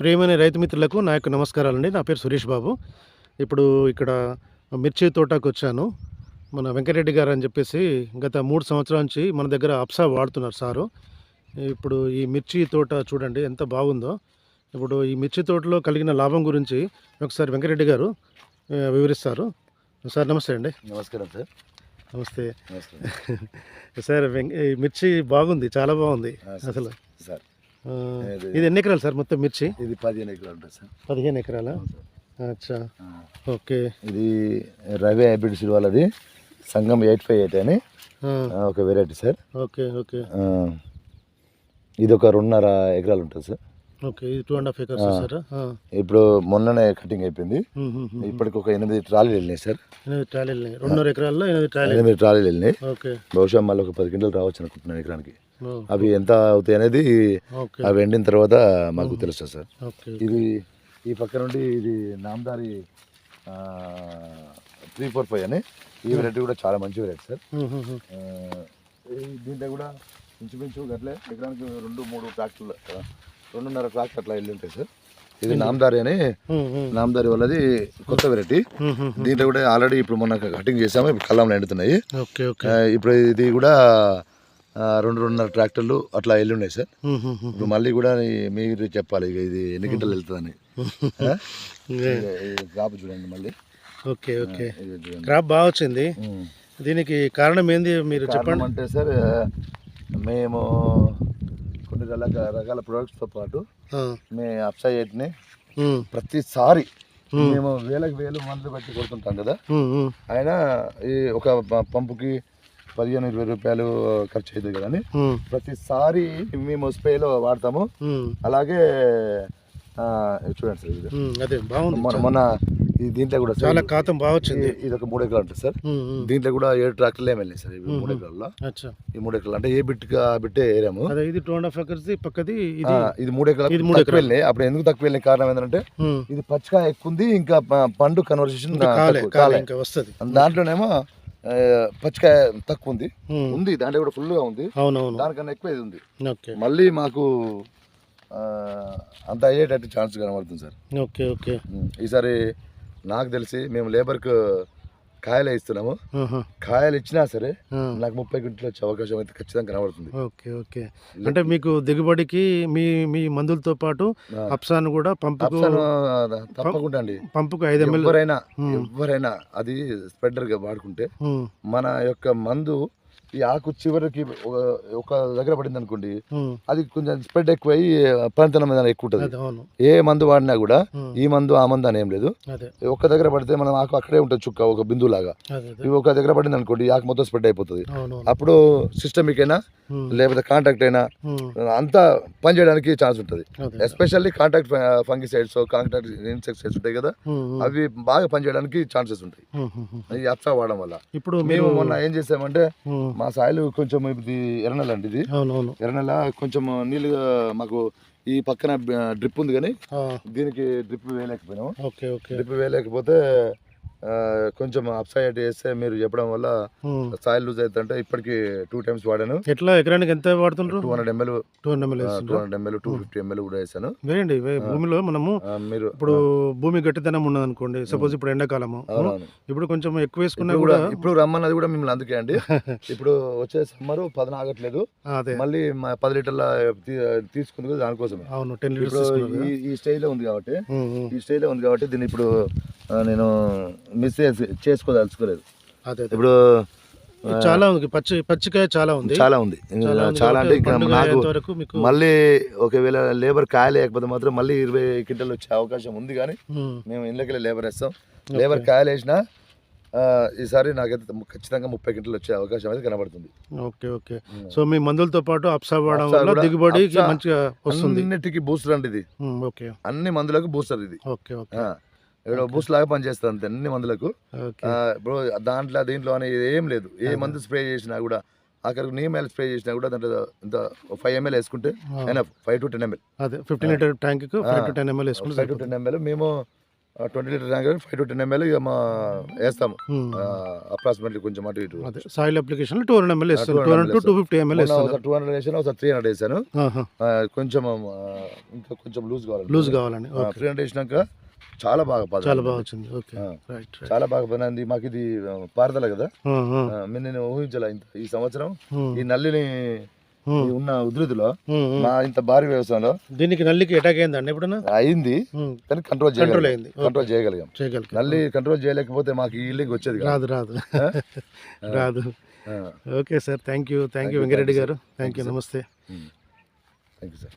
ప్రియమైన రైతు మిత్రులకు నా యొక్క నమస్కారాలండి. నా పేరు సురేష్ బాబు. ఇప్పుడు ఇక్కడ మిర్చి తోటకు వచ్చాను. మన వెంకటరెడ్డి గారు అని చెప్పేసి గత మూడు సంవత్సరాల నుంచి మన దగ్గర అప్సా వాడుతున్నారు సారు. ఇప్పుడు ఈ మిర్చి తోట చూడండి ఎంత బాగుందో. ఇప్పుడు ఈ మిర్చి తోటలో కలిగిన లాభం గురించి ఒకసారి వెంకటరెడ్డి గారు వివరిస్తారు. సార్ నమస్తే అండి. నమస్కారం సార్. నమస్తే. సార్ వెంక ఈ మిర్చి బాగుంది చాలా బాగుంది. అసలు. సార్. ఇది- ఎన్ని ఎకరాలు సార్ మొత్తం మిర్చి? ఇది పదిహేను ఎకరాలు సార్. పదిహేను ఎకరాలా. అచ్చా. ఓకే. ఇది రవి హైబ్రిడ్ సీడ్ వాళ్ళది. సంగం ఎయిట్ ఫైవ్ ఎయిట్ అని. ఒక వెరైటీ సార్. Okay okay. ఇది ఒక రెండున్నర ఎకరాలు ఉంటుంది సార్. ఓకే ఇది two and half acres. Sir ఇప్పుడు మొన్ననే కటింగ్ అయిపోయింది. ఇప్పటికి ఒక ఎనిమిది ట్రాలీలు వెళ్ళినాయి సార్. ఎనిమిది ట్రాలీలు రెండున్నర ఎకరాల్లో ఎనిమిది ట్రాలీలు. ఎనిమిది ట్రాలీలు వెళ్ళినాయి. ఓకే. బహుశా మళ్ళీ ఒక పది కింటలు రావచ్చు అనుకుంటున్నాను ఎకరానికి. అవి ఎంత అవుతాయి అనేది అవి ఎండిన తర్వాత మాకు తెలుస్తుంది సార్. ఇది ఈ పక్క నుండి ఇది నామదారి త్రీ ఫోర్ ఫైవ్ అని. ఈ వెరైటీ కూడా చాలా మంచి వెరైటీ సార్. ఆ, ఈ దీంట్లో కూడా ఇంచుమించు గట్లే ఎకరానికి రెండు మూడు ట్రాక్టర్లు రెండున్నర ట్రాక్టర్ అట్లా వెళ్ళి ఉంటాయి సార్. ఇది నామదారి అని. నామదారి వాళ్ళది కొత్త వెరైటీ. దీంట్లో కూడా ఆల్రెడీ ఇప్పుడు మొన్న కటింగ్ చేసాము ఇప్పుడు కళ్ళంలో ఎండుతున్నాయి. ఇప్పుడు ఇది కూడా రెండు రెండున్నర ట్రాక్టర్లు అట్లా వెళ్ళి ఉన్నాయి సార్. ఇప్పుడు మళ్ళీ కూడా మీరు చెప్పాలి ఇక ఇది ఎన్ని గంటలు వెళ్తుందని. క్రాప్ చూడండి మళ్ళీ. Okay okay. క్రాప్ బాగా వచ్చింది. దీనికి కారణం ఏంది మీరు చెప్పండి. అంటే సార్ మేము కొన్ని రకాల ప్రొడక్ట్స్తో పాటు మేము అప్సైట్ని ప్రతిసారి మేము వేలకు వేలు మందులు పెట్టి కొడుతుంటాం కదా. ఆయన ఈ ఒక పంపుకి పదిహేను ఇరవై రూపాయలు ఖర్చు అవుతుంది కదా అని ఉమ్, ప్రతిసారి మేము స్ప్రేలో వాడతాము. అలాగే చూడండి సార్ ఇది. అదే బాగుంది. మొన్న దీంట్లో కూడా చాలా కాతం బాగా వచ్చింది. ఇది- ఒక మూడు ఎకరాలు ఉంటుంది సార్. దీంట్లో కూడా ఏడు ట్రాక్టర్లు ఏమి వెళ్ళినాయి సార్ ఇవి మూడు ఎకరాల్లో. ఈ మూడు ఎకరాలు అంటే ఏ బిట్గా బిట్టే ఏరాము. ఇది టూ అండ్ హాఫ్ ఎకర్స్ పక్కది ఇది ఇది మూడు ఎకరాలు. ఇది మూడు తక్కువ వెళ్ళినాయి. అప్పుడు ఎందుకు తక్కువ వెళ్ళిన కారణం ఏంటంటే ఇది పచ్చిగా ఎక్కువ ఉంది ఇంకా పండు కన్వర్సేషన్ కాలే వస్తుంది. దాంట్లోనేమో పచ్చికాయ తక్కువ ఉంది. ఉంది దాంట్లో కూడా ఫుల్గా ఉంది. అవునవును. దానికన్నా ఎక్కువ ఇది ఉంది. ఓకే. మళ్ళీ మాకు అంత అయ్యేటట్టు ఛాన్స్ కనబడుతుంది సార్. Okay okay. ఈసారి నాకు తెలిసి మేము లేబర్కు కాయలు ఇస్తున్నాము కాయలు ఇచ్చినా సరే నాకు ముప్పై గుంటలు వచ్చే అవకాశం అయితే ఖచ్చితంగా కనబడుతుంది. Okay okay. అంటే మీకు దిగుబడికి మీ మీ మందులతో పాటు అప్సాన్ కూడా ఆ, తప్పకుండా అండి. పంపుకు ఐదు ఎంఎల్ ఎవరైనా. ఎవరైనా అది స్ప్రెడర్గా వాడుకుంటే మన యొక్క మందు ఈ ఆకు చివరికి ఒక- ఒక దగ్గర పడింది అనుకోండి అది కొంచెం స్ప్రెడ్ ఎక్కువ అయ్యి పనితనం మీద ఎక్కువ ఉంటుంది. ఏ మందు వాడినా కూడా ఈ మందు ఆ మందు అని ఏం లేదు. ఒక్క దగ్గర పడితే మనం ఆకు అక్కడే ఉంటుంది చుక్క ఒక బిందువు లాగా అదే అదే. ఇవి ఒక దగ్గర పడింది అనుకోండి ఆకు మొత్తం స్ప్రెడ్ అయిపోతుంది. అప్పుడు సిస్టమిక్ అయినా లేకపోతే కాంటాక్ట్ అయినా అంతా పనిచేయడానికి ఛాన్స్ ఉంటుంది. Especially contact fungicides contact insecticides ఉంటాయి కదా అవి బాగా పనిచేయడానికి ఛాన్సెస్ ఉంటాయి. ఈ అప్సా వాడడం వల్ల. ఇప్పుడు మేము మొన్న ఏం చేసామంటే మా సాయిలు కొంచెం ఇది ఎర్రనెల అండి ఇది. అవునవును. ఎర్రనెల కొంచెం నీళ్ళు మాకు ఈ పక్కన డ్రిప్ ఉంది కానీ దీనికి డ్రిప్ వేయలేకపోయినాము. Okay okay. డ్రిప్ వేయలేకపోతే కొంచెం అప్సైడ్ వేస్తే మీరు చెప్పడం వల్ల. సాయిల్ లూజ్ అవుతుంటే ఇప్పటికి టూ టైమ్స్ వాడాను. ఎట్లా ఎకరానికి ఎంత వాడుతుండ్రు? Two hundred ML two hundred ML two hundred ML two fifty ML కూడా వేసాను. వేయండి భూమిలో మనము మీరు ఇప్పుడు భూమి గట్టితనం ఉన్నది అనుకోండి సపోజ్ ఇప్పుడు ఎండాకాలము ఇప్పుడు కొంచెం ఎక్కువ వేసుకున్నా కూడా ఇప్పుడు రమ్మన్నది కూడా మిమ్మల్ని అందుకే అండి. ఇప్పుడు వచ్చే సమ్మర్ పదన ఆగట్లేదు. అదే. మళ్ళీ పది లీటర్ల తీసుకుంది కూడా దానికోసమే. అవును టెన్ లీటర్స్ ఈ ఈ స్టైల్లో ఉంది కాబట్టి ఈ స్టైల్లో ఉంది కాబట్టి దీన్ని ఇప్పుడు నేను మిస్ చేసి చేసుకోదలుచుకోలేదు. ఇప్పుడు చాలా ఉంది పచ్చి పచ్చికాయ చాలా ఉంది. చాలా ఉంది. చాలా అంటే ఇంకా నాకు మళ్ళీ ఒకవేళ లేబర్ కాయలేకపోతే మాత్రం మళ్ళీ ఇరవై క్వింటల్ వచ్చే అవకాశం ఉంది కానీ మేము ఇళ్ళకి లేబర్ వేస్తాం. లేబర్ కాయలు వేసినా ఆ, ఈసారి నాకైతే ఖచ్చితంగా ముప్పై క్వింటల్ వచ్చే అవకాశం అయితే కనబడుతుంది. Okay okay. సో మీ మందులతో పాటు అప్సా వాడడం అప్సా వల్ల కూడా- దిగుబడి మంచిగా వస్తుంది. అన్నిటికీ బూస్టర్ అండి ఇది. ఓకే. అన్ని మందులకు బూస్టర్ ఇది. Okay okay. ఇక్కడ బూస్ట్ లాగా పనిచేస్తుంది అంతే అన్ని మందులకు. ఇప్పుడు దాంట్లో దీంట్లో అనేది ఏం లేదు. ఏ మందు స్ప్రే చేసినా కూడా అక్కడికి నీమ్ ఎంఎల్ స్ప్రే చేసినా కూడా దాంట్లో ఇంత ఫైవ్ ఎంఎల్ వేసుకుంటే ఫైవ్ టు టెన్ ఎంఎల్ అదే fifteen litre tank five to ten ML వేసుకుంటే ఫైవ్ టు టెన్ ఎంఎల్ మేము twenty litre tank five to ten ML ఇక మా వేస్తాము. అప్రాక్సిమేట్లీ కొంచెం అటు ఇటు. Soil application two hundred ML ఇస్తాను 200 two hundred to fifty ML two hundred వేసాను ఒకసారి త్రీ హండ్రెడ్ వేసాను. కొంచెం ఇంకా కొంచెం లూజ్ కావాలి లూజ్ కావాలని త్రీ హండ్రెడ్ వేసినాక చాలా బాగా పని చాలా బాగా వచ్చింది. ఓకే. రైట్ చాలా బాగా అయింది మాకు ఇది పారుదల కదా? నేను ఊహించాల ఇంత ఈ సంవత్సరం. ఈ నల్లిని ఉన్న ఉధృతిలో. మా ఇంత భారీ వ్యవసాయంలో దీనికి నల్లికి అటాక్ అయిందండి ఎప్పుడన్నా? అయింది. కానీ కంట్రోల్ కంట్రోల్ అయింది. కంట్రోల్ చేయగలిగాం. చేయగలిగాం. నల్లి కంట్రోల్ చేయలేకపోతే మాకు ఈ ఇల్లుకి వచ్చేది కాదు. రాదు రాదు? రాదు. Okay sir. Thank you thank you Venkareddy గారు. థ్యాంక్ యూ నమస్తే థ్యాంక్ యూ సార్